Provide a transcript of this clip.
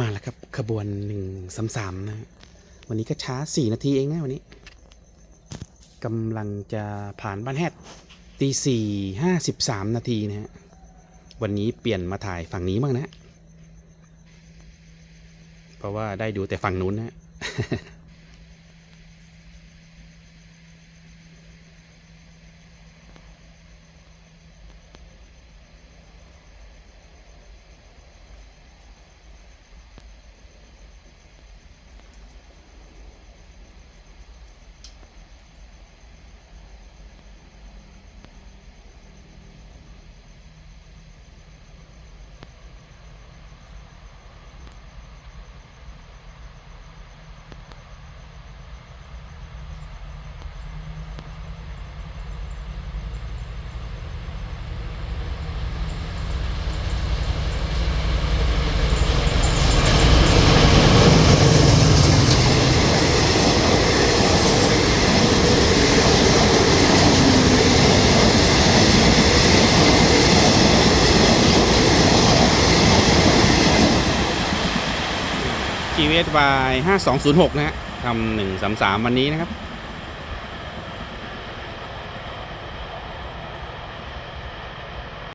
มาแล้วครับ ขบวนหนึ่งสามสามนะฮะวันนี้ก็ช้าสี่นาทีเองนะ วันนี้กำลังจะผ่านบ้านแฮดตีสี่ห้าสิบสามนาทีนะฮะวันนี้เปลี่ยนมาถ่ายฝั่งนี้บ้างนะ เพราะว่าได้ดูแต่ฝั่งนู้นนะ ฮะ GVS Y 5206 นะฮะทำ133 วันนี้นะครับ